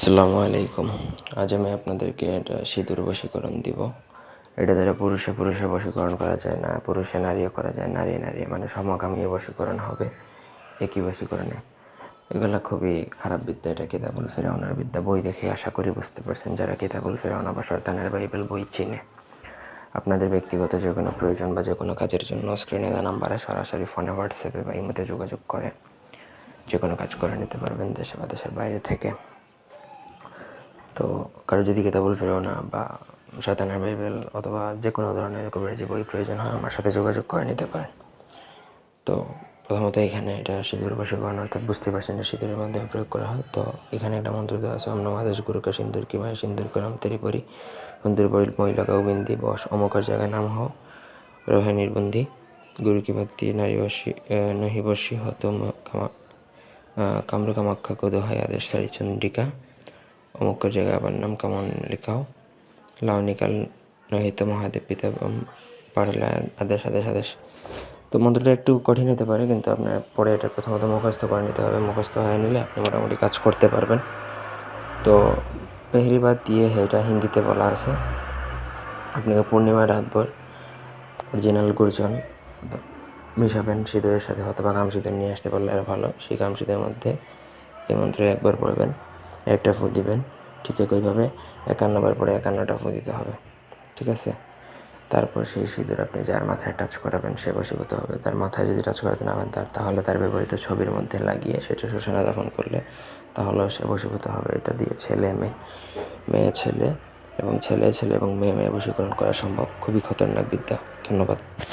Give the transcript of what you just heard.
আসসালামু আলাইকুম। আজ আমি আপনাদেরকে এটা সিঁদুর বশীকরণ দিব। এটা দ্বারা পুরুষে পুরুষে বশীকরণ করা যায় না, পুরুষে নারীও করা যায়, নারী নারী মানে সমকামী বশীকরণ হবে একই বশীকরণে। এগুলো খুবই খারাপ বিদ্যা, এটা কিতাবুল ফেরাউনার বিদ্যা। বই দেখে আশা করি বুঝতে পারছেন যারা কিতাবুল ফেরাউনা বা শয়তানের বাইবেল বই চিনে। আপনাদের ব্যক্তিগত যে কোনো প্রয়োজন বা যে কোনো কাজের জন্য স্ক্রিনে দেওয়া নাম্বারে সরাসরি ফোনে হোয়াটসঅ্যাপে বা ইমোতে যোগাযোগ করে। যে কোনো কাজ করে নিতে পারবেন দেশে বা দেশের বাইরে থেকে। তো কারও যদি কিতাবুল ফেরোনা বা শয়তানের বাইবেল অথবা যে কোনো ধরনের কবিরাজি বই প্রয়োজন হয়, আমার সাথে যোগাযোগ করে নিতে পারেন। তো প্রথমত এখানে এটা সিঁদুর বশীকরণ অর্থাৎ বুঝতে পারছেন যে সিঁদুরের মাধ্যমে প্রয়োগ করা হয়। তো এখানে একটা মন্ত্র দেওয়া আছে অন্য মাদেশ গুরুকে সিন্দুর কিমায় সিন্দুর করাম তেরি পরি সুন্দর পরি মহিলা বিন্দি, বস অমকার জায়গায় নাম হো রহে নির্বন্ধি, গুরু কি ভক্তি নারী বসী নহি বসী হত কাম্র কামাখ্যা কোদহায় আদেশ সারি চন্দ্রিকা অমুক জায়গায় আবার নাম কেমন লেখাও? লাউনিকাল নহিত মহাদেব পিতা পারলে আদেশ আদেশ আদেশ। তো মন্ত্রটা একটু কঠিন হতে পারে, কিন্তু আপনার পরে এটা প্রথমত মুখস্থ করে নিতে হবে। মুখস্থ হয়ে নিলে আপনি মোটামুটি কাজ করতে পারবেন। তো পেহরিবাদ দিয়ে এটা হিন্দিতে বলা আছে। আপনাকে পূর্ণিমা রাতভর অরিজিনাল গুরজন মিশাবেন সিঁদুরের সাথে হয়তো কাম সিঁদুর নিয়ে আসতে পারলে আর ভালো। সেই কাম সিঁদুরের মধ্যে এই মন্ত্রে একবার পড়বেন। একটা ফু দিবেন। ঠিক একইভাবে একান্নবার পরে একান্নটা ফু দিতে হবে। ঠিক আছে? তারপর সেই সিঁদুর আপনি যার মাথায় টাচ করাবেন সে বসীভূত হবে। তার মাথায় যদি টাচ করাতে না পারেন, তার তাহলে তার ব্যবহৃত ছবির মধ্যে লাগিয়ে সেটা শোষণা দাফন করলে তাহলেও সে বসীভূত হবে। এটা দিয়ে ছেলে, মেয়ে মেয়ে, ছেলে এবং ছেলে ছেলে এবং মেয়ে মেয়ে বশীকরণ করা সম্ভব। খুবই খতরনাক বিদ্যা। ধন্যবাদ।